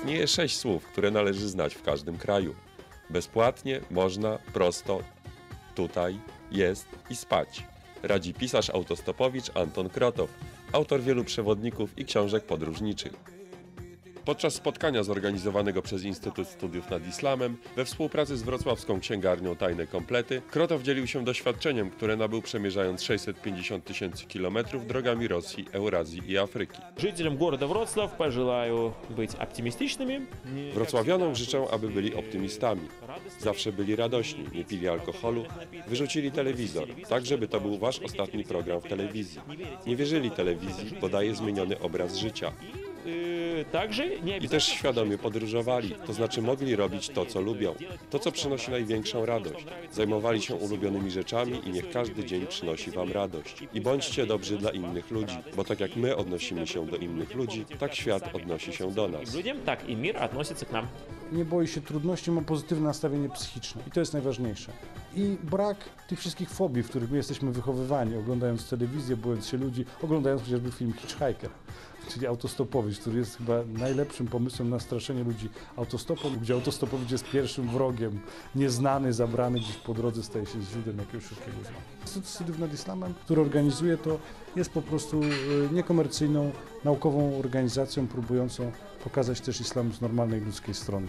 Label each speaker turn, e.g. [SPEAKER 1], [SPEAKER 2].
[SPEAKER 1] Istnieje sześć słów, które należy znać w każdym kraju. Bezpłatnie, można, prosto, tutaj, jest i spać. Radzi pisarz autostopowicz Anton Krotow, autor wielu przewodników i książek podróżniczych. Podczas spotkania zorganizowanego przez Instytut Studiów nad Islamem we współpracy z wrocławską księgarnią Tajne Komplety, Krotow dzielił się doświadczeniem, które nabył przemierzając 650 tysięcy kilometrów drogami Rosji, Eurazji i Afryki.
[SPEAKER 2] Жителям города Вроцлав пожелаю быть оптимистичными. не-
[SPEAKER 1] Wrocławianom życzę, aby byli optymistami. Zawsze byli radośni, nie pili alkoholu, wyrzucili telewizor, tak żeby to był wasz ostatni program w telewizji. Nie wierzyli telewizji, bo daje zmieniony obraz życia.
[SPEAKER 2] Yy, także nie
[SPEAKER 1] I też świadomie podróżowali, to znaczy mogli robić to, co lubią, to, co przynosi największą radość. Zajmowali się ulubionymi rzeczami i niech każdy dzień przynosi Wam radość. I bądźcie dobrzy dla innych ludzi, bo tak jak my odnosimy się do innych ludzi, tak świat odnosi się do nas.
[SPEAKER 2] Ludziom tak i mir odnosi się k nam.
[SPEAKER 3] Nie boi się trudności, ma pozytywne nastawienie psychiczne i to jest najważniejsze. I brak tych wszystkich fobii, w których my jesteśmy wychowywani, oglądając telewizję, bojąc się ludzi, oglądając chociażby film Hitchhiker, czyli autostopowicz, który jest chyba najlepszym pomysłem na straszenie ludzi autostopem, gdzie autostopowicz jest pierwszym wrogiem, nieznany, zabrany gdzieś po drodze, staje się źródłem jakiegoś wszelkiego zła. Instytut Studiów nad Islamem, który organizuje to, jest po prostu e, niekomercyjną, naukową organizacją próbującą pokazać też islam z normalnej ludzkiej strony.